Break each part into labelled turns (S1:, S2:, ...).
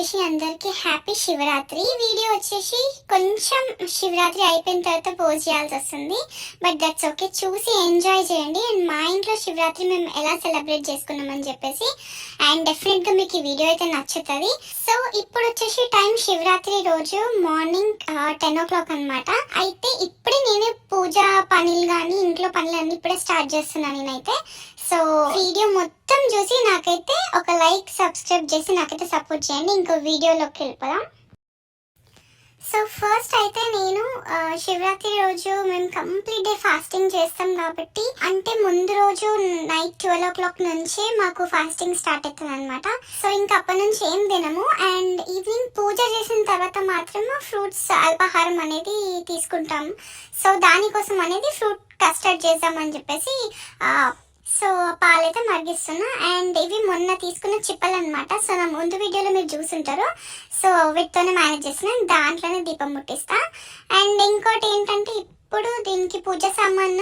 S1: వచ్చేసి అందరికి happy Shivaratri. Video వచ్చేసి కొంచెం శివరాత్రి అయిపోయిన తర్వాత పోజ్ చేయాల్సి వస్తుంది. బట్ దట్స్ ఓకే చూసి ఎంజాయ్ చేయండి. అండ్ మా ఇంట్లో శివరాత్రి మేము ఎలా సెలబ్రేట్ చేసుకున్నామని చెప్పేసి అండ్ డెఫినెట్గా మీకు ఈ వీడియో అయితే నచ్చుతుంది. సో ఇప్పుడు వచ్చేసి టైం శివరాత్రి రోజు మార్నింగ్ టెన్ ఓ క్లాక్ అనమాట అయితే ఇప్పుడే నేను పూజ పనులు కానీ ఇంట్లో పనులు అన్నీ ఇప్పుడే స్టార్ట్ చేస్తున్నాను నేనైతే. సో వీడియో మొత్తం చూసి నాకైతే ఒక లైక్ సబ్స్క్రైబ్ చేసి నాకైతే సపోర్ట్ చేయండి. ఇంకో వీడియోలోకి వెళ్ళిపోదాం. సో ఫస్ట్ అయితే నేను శివరాత్రి రోజు మేము కంప్లీట్ డే ఫాస్టింగ్ చేస్తాం కాబట్టి అంటే ముందు రోజు నైట్ ట్వెల్వ్ ఓ క్లాక్ నుంచి మాకు ఫాస్టింగ్ స్టార్ట్ అవుతుంది అనమాట సో ఇంకా అప్పటి నుంచి ఏం తినము. అండ్ ఈవినింగ్ పూజ చేసిన తర్వాత మాత్రం ఫ్రూట్స్ అల్పాహారం అనేది తీసుకుంటాం. సో దానికోసం అనేది ఫ్రూట్ కస్టర్డ్ చేద్దామని చెప్పేసి సో పాలైతే మరిగిస్తున్నా. అండ్ ఇవి మొన్న తీసుకున్న చిప్పలు అనమాట సో నా ముందు వీడియోలో మీరు చూసుంటారు. సో వీటితోనే మేనేజ్ చేసిన దాంట్లోనే దీపం ముట్టిస్తా. అండ్ ఇంకోటి ఏంటంటే ఇప్పుడు దీనికి పూజ సామాన్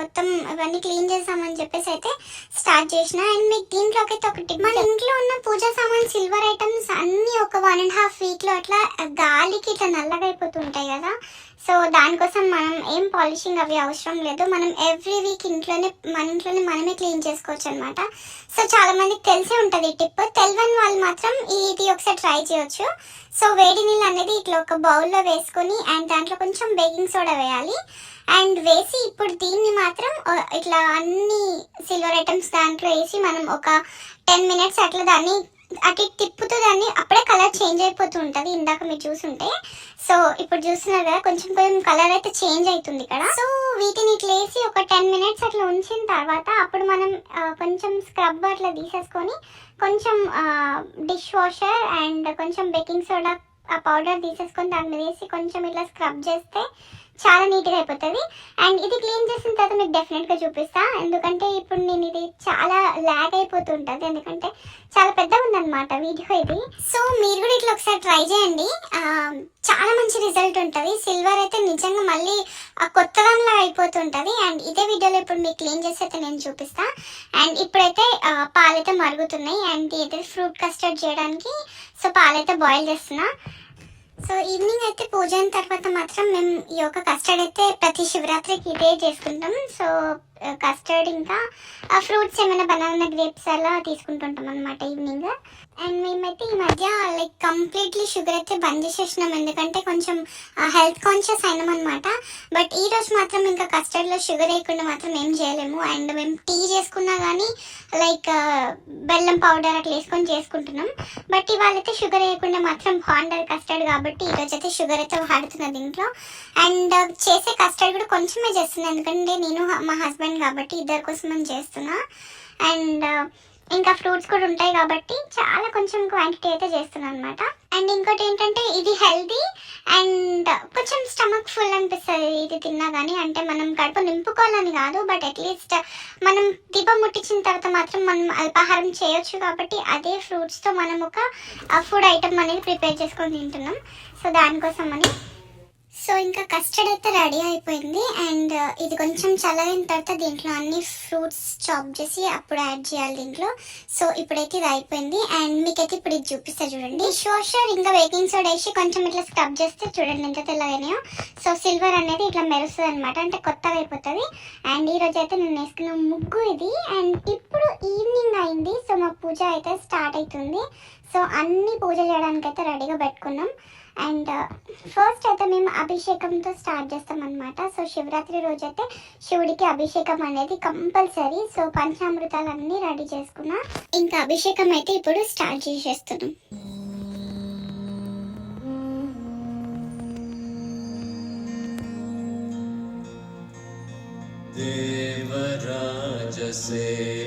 S1: మొత్తం ఇవన్నీ క్లీన్ చేసామని చెప్పేసి అయితే స్టార్ట్ చేసిన. అండ్ మీకు దీంట్లోకి అయితే ఒకటి మన ఇంట్లో ఉన్న పూజ సామాన్ సిల్వర్ ఐటమ్స్ అన్నీ ఒక వన్ అండ్ హాఫ్ వీక్లో అట్లా గాలికి ఇట్లా నల్లగా అయిపోతుంటాయి కదా. సో దానికోసం మనం ఏం పాలిషింగ్ అవి అవసరం లేదు. మనం ఎవ్రీ వీక్ ఇంట్లోనే మన ఇంట్లోనే మనమే క్లీన్ చేసుకోవచ్చు అనమాట సో చాలా మందికి తెలిసే ఉంటుంది ఈ టిప్. తెలియని వాళ్ళు మాత్రం ఇది ఒకసారి ట్రై చేయొచ్చు. సో వేడి నీళ్ళు అనేది ఇట్లా ఒక బౌల్లో వేసుకొని అండ్ దాంట్లో కొంచెం బేకింగ్ సోడా వేయాలి. అండ్ వేసి ఇప్పుడు దీన్ని మాత్రం ఇట్లా అన్ని సిల్వర్ ఐటమ్స్ దాంట్లో వేసి మనం ఒక టెన్ మినిట్స్ అట్లా దాన్ని అటు ఇటు తిప్పుతూ దాన్ని అప్పుడే కలర్ చేంజ్ అయిపోతూ ఉంటుంది ఇందాక మీరు చూసుంటే. సో ఇప్పుడు చూస్తున్నారు కదా కొంచెం కొంచెం కలర్ అయితే చేంజ్ అవుతుంది ఇక్కడ. సో వీటిని ఇట్లా వేసి ఒక టెన్ మినిట్స్ అట్లా ఉంచిన తర్వాత అప్పుడు మనం కొంచెం స్క్రబ్ అట్లా తీసేసుకొని కొంచెం డిష్ వాషర్ అండ్ కొంచెం బేకింగ్ సోడా ఆ పౌడర్ తీసేసుకొని దాని మీద వేసి కొంచెం ఇట్లా స్క్రబ్ చేస్తే చాలా నీట్గా అయిపోతుంది. అండ్ ఇది క్లీన్ చేసిన తర్వాత మీకు డెఫినెట్గా చూపిస్తా. ఎందుకంటే ఇప్పుడు నేను ఇది చాలా ల్యాగ్ అయిపోతుంటుంది. ఎందుకంటే చాలా పెద్దగా ఉందన్నమాట వీడియో ఇది. సో మీరు కూడా ఇట్లా ఒకసారి ట్రై చేయండి. చాలా మంచి రిజల్ట్ ఉంటుంది. సిల్వర్ అయితే నిజంగా మళ్ళీ ఆ కొత్తదంలా అయిపోతుంటుంది. అండ్ ఇదే వీడియోలో ఇప్పుడు మీకు క్లీన్ చేసి అయితే నేను చూపిస్తా. అండ్ ఇప్పుడైతే పాలైతే మరుగుతున్నాయి. అండ్ ఇది ఫ్రూట్ కస్టర్డ్ చేయడానికి సో పాలైతే బాయిల్ చేస్తున్నా. సో ఈవినింగ్ అయితే పూజ అయిన తర్వాత మాత్రం మేము ఈ యొక్క కస్టర్డ్ అయితే ప్రతి శివరాత్రికి ఇదే చేసుకుంటాం. సో కస్టర్డ్ ఇంకా ఫ్రూట్స్ ఏమైనా బనానా గ్రేప్స్ అలా తీసుకుంటుంటాం అనమాట ఈవినింగ్ అండ్ మేమైతే ఈ మధ్య లైక్ కంప్లీట్లీ షుగర్ అయితే బంద్ చేసేసినాం. ఎందుకంటే కొంచెం హెల్త్ కాన్షియస్ అయినాం అనమాట బట్ ఈ రోజు మాత్రం ఇంకా కస్టర్డ్లో షుగర్ వేయకుండా మాత్రం ఏం చేయలేము. అండ్ మేము టీ చేసుకున్నా కానీ లైక్ బెల్లం పౌడర్ అట్లా వేసుకొని చేసుకుంటున్నాం. బట్ ఇవాళ అయితే షుగర్ వేయకుండా మాత్రం బాగుండదు కస్టర్డ్ కాబట్టి ఈరోజు అయితే షుగర్ అయితే వాడుతున్నది ఇంట్లో అండ్ చేసే కస్టర్డ్ కూడా కొంచెమే చేస్తున్నాను ఎందుకంటే నేను మా హస్బెండ్ కాబట్టి ఇద్దరి కోసం నేను చేస్తున్నా. అండ్ ఇంకా ఫ్రూట్స్ కూడా ఉంటాయి కాబట్టి చాలా కొంచెం క్వాంటిటీ అయితే చేస్తున్నాను అనమాట అండ్ ఇంకోటి ఏంటంటే ఇది హెల్దీ అండ్ కొంచెం స్టమక్ ఫుల్ అనిపిస్తుంది ఇది తిన్నా కానీ అంటే మనం కడుపు నింపుకోవాలని కాదు బట్ అట్లీస్ట్ మనం దీపం ముట్టించిన తర్వాత మాత్రం మనం అల్పాహారం చేయొచ్చు కాబట్టి అదే ఫ్రూట్స్తో మనం ఒక ఫుడ్ ఐటమ్ అనేది ప్రిపేర్ చేసుకొని తింటున్నాం. సో దానికోసం అని సో ఇంకా కస్టర్డ్ అయితే రెడీ అయిపోయింది. అండ్ uh, ఇది కొంచెం చల్లగిన తర్వాత దీంట్లో అన్ని ఫ్రూట్స్ చాప్ చేసి అప్పుడు యాడ్ చేయాలి దీంట్లో. సో ఇప్పుడైతే ఇది అయిపోయింది. అండ్ మీకైతే ఇప్పుడు ఇది చూపిస్తా చూడండి. షోషర్ ఇంకా బేకింగ్ సోడా వేసి కొంచెం ఇట్లా స్క్రబ్ చేస్తే చూడండి ఎంత తెల్లగానే సో సిల్వర్ అనేది ఇట్లా మెరుస్తుంది అనమాట అంటే కొత్తగా అయిపోతుంది. అండ్ ఈ రోజు అయితే నేను వేసుకున్న ముగ్గు ఇది. అండ్ ఇప్పుడు ఈవినింగ్ అయింది. సో మా పూజ అయితే స్టార్ట్ అవుతుంది. సో అన్ని పూజ చేయడానికి అయితే రెడీగా పెట్టుకున్నాం. అండ్ ఫస్ట్ అయితే మేము అభిషేకంతో స్టార్ట్ చేస్తాం అనమాట సో శివరాత్రి రోజు అయితే శివుడికి అభిషేకం అనేది కంపల్సరీ సో పంచామృతాలన్నీ రెడీ చేసుకున్నా ఇంకా అభిషేకం అయితే ఇప్పుడు స్టార్ట్ చేసేస్తున్నాం
S2: देवराजसेव्यमानपावनाग्रिपङ्कजं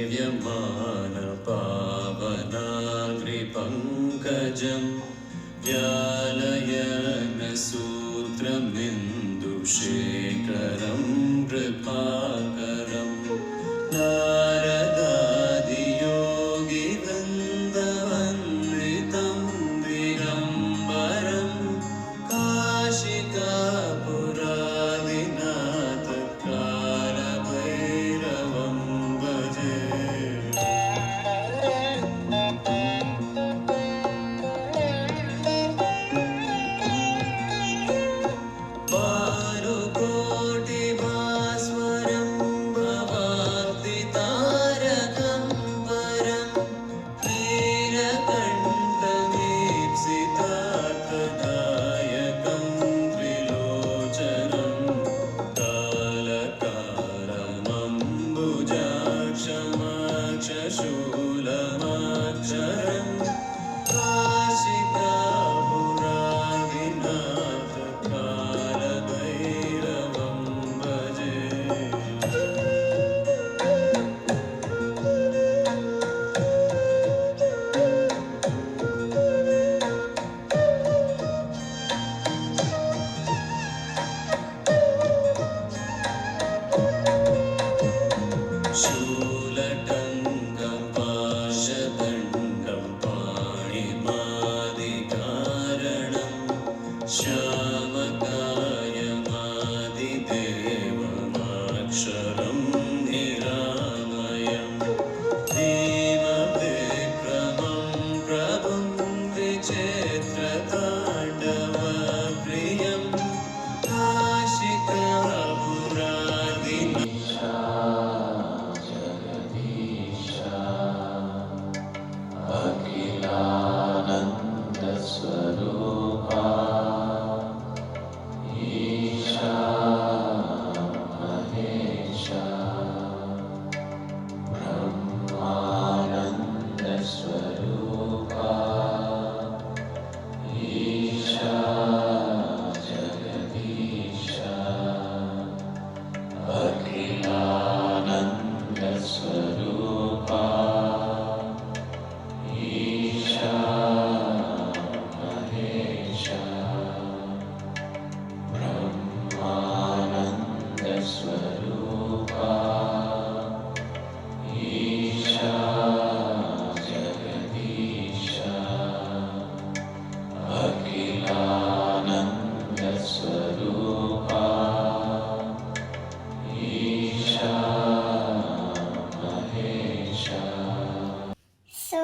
S1: సో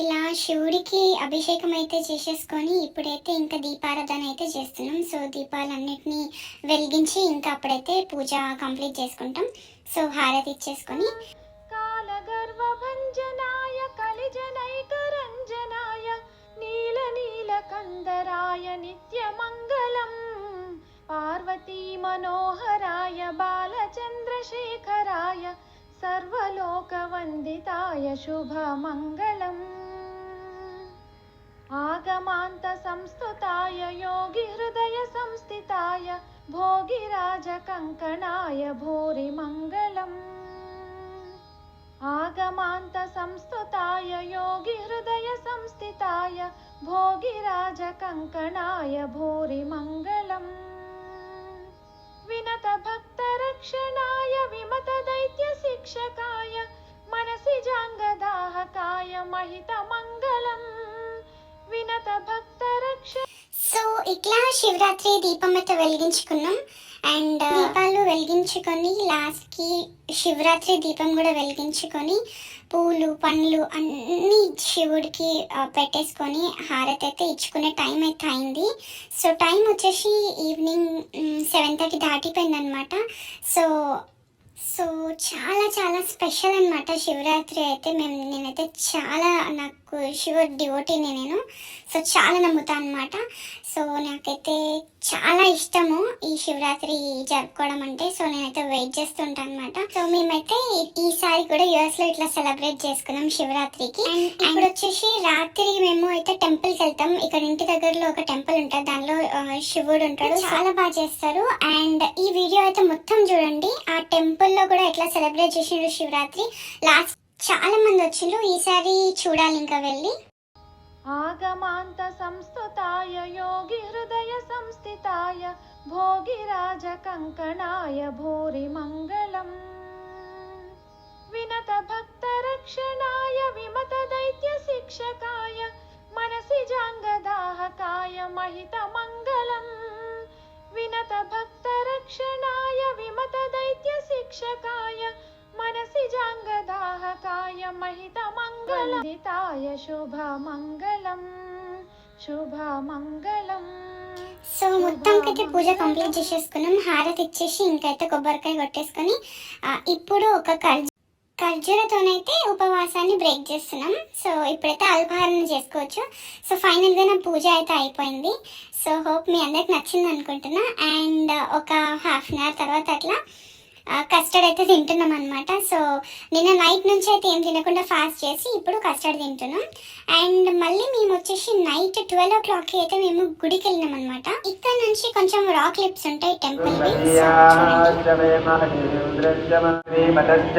S1: ఇలా శివుడికి అభిషేకం అయితే చేసేసుకొని ఇప్పుడైతే ఇంకా దీపారాధన అయితే చేస్తున్నాం. సో దీపాలన్నిటినీ వెలిగించి ఇంకా అప్పుడైతే పూజ కంప్లీట్ చేసుకుంటాం. సో హారతి ఇచ్చేసుకొని.
S3: కాలగర్వభంజనాయ కలిజనైకరంజనాయ నీల నీల కందరాయ నిత్య మంగళం मनोहराय बालचन्द्रशेखराय सर्वलोकवन्दिताय शुभमङ्गलम्। आगमान्तसंस्तुताय योगिहृदयसंस्थिताय भोगिराजकङ्कणाय भूरिमङ्गलम्। आगमान्तसंस्तुताय योगिहृदयसंस्थिताय भोगिराजकङ्कणाय भूरिमङ्गलम् विनतभक्तरक्षणाय विमतदैत्यशिक्षकाय मनसि जाङ्गदाहकाय महितमङ्गलम्। వినత భక్త రక్ష
S1: సో ఇట్లా శివరాత్రి దీపం అయితే వెలిగించుకున్నాం. అండ్ దీపాలు వెలిగించుకొని లాస్ట్కి శివరాత్రి దీపం కూడా వెలిగించుకొని పూలు పండ్లు అన్నీ శివుడికి పెట్టేసుకొని హారతి అయితే ఇచ్చుకునే టైం అయితే అయింది. సో టైం వచ్చేసి ఈవినింగ్ సెవెన్ థర్టీ దాటిపోయింది అనమాట సో సో చాలా చాలా స్పెషల్ అనమాట శివరాత్రి అయితే. మేము నేనైతే చాలా నాకు శివ డివోటీని నేను. సో చాలా నమ్ముతా అనమాట సో నాకైతే చాలా ఇష్టము ఈ శివరాత్రి జరుపుకోవడం అంటే. సో నేనైతే వెయిట్ చేస్తుంటాను అనమాట సో మేమైతే ఈసారి కూడా యుఎస్లో ఇట్లా సెలబ్రేట్ చేసుకున్నాం శివరాత్రికి. అండ్ ఇప్పుడు వచ్చేసి రాత్రి మేము అయితే టెంపుల్కి వెళ్తాం. ఇక్కడ ఇంటి దగ్గరలో ఒక టెంపుల్ ఉంటుంది. దానిలో శివుడు ఉంటాడు. చాలా బాగా చేస్తారు. అండ్ ఈ వీడియో అయితే మొత్తం చూడండి. ఆ టెంపుల్లో కూడా ఎట్లా సెలబ్రేట్ చేసిండ్రు శివరాత్రి? లాస్ట్ చాలా మంది వచ్చిండ్రు ఈసారి చూడాలి ఇంకా వెళ్ళి.
S3: ఆగమాంత సంస్థుతాయ యోగి హృదయ సంస్థితాయ భోగిరాజ కంకణాయ భూరి మంగళం. వినత భక్త రక్షణాయ విమత దైత్య శిక్షకాయ మనసి జాంగదాహకాయ మహిత మంగళం. వినత భక్త రక్షణాయ విమత దైత్య శిక్షకాయ మనసి జాంగదాహకాయ మంగళం. శుభ మంగళం
S1: సో మొత్తానికైతే పూజ కంప్లీట్ చేసేసుకున్నాం. హారతి ఇచ్చేసి ఇంకైతే కొబ్బరికాయ కొట్టేసుకొని ఇప్పుడు ఒక కర్జ ఖర్జూరతోనైతే ఉపవాసాన్ని బ్రేక్ చేస్తున్నాం. సో ఇప్పుడైతే అల్పహారం చేసుకోవచ్చు. సో ఫైనల్గా నా పూజ అయితే అయిపోయింది. సో హోప్ మీ అందరికి నచ్చింది అనుకుంటున్నా. అండ్ ఒక హాఫ్ అన్ అవర్ తర్వాత అట్లా కస్టర్డ్ అయితే తింటున్నాం అనమాట సో నిన్న నైట్ నుంచి అయితే ఏం తినకుండా ఫాస్ట్ చేసి ఇప్పుడు కస్టర్డ్ తింటున్నాం. అండ్ మళ్ళీ మేము వచ్చేసి నైట్ ట్వెల్వ్ ఓ క్లాక్ అయితే మేము గుడికి వెళ్ళినాం అనమాట ఇక్కడ నుంచి కొంచెం రాక్ లిప్స్ ఉంటాయి టెంపుల్
S4: శ్రీమతశ్చ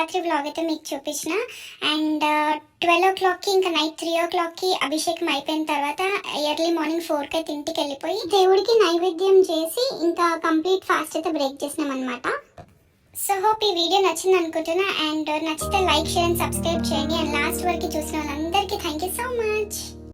S1: శివరాత్రి బ్లాగ్ అయితే మీకు చూపించిన. అండ్ ట్వెల్వ్ ఓ క్లాక్కి ఇంకా నైట్ త్రీ ఓ క్లాక్కి అభిషేకం అయిపోయిన తర్వాత ఎర్లీ మార్నింగ్ ఫోర్కి అయితే ఇంటికి వెళ్ళిపోయి దేవుడికి నైవేద్యం చేసి ఇంకా కంప్లీట్ ఫాస్ట్ అయితే బ్రేక్ చేసినాం అనమాట సో హోప్ ఈ వీడియో నచ్చింది అనుకుంటున్నా. అండ్ నచ్చితే లైక్ షేర్ అండ్ సబ్స్క్రైబ్ చేయండి. And last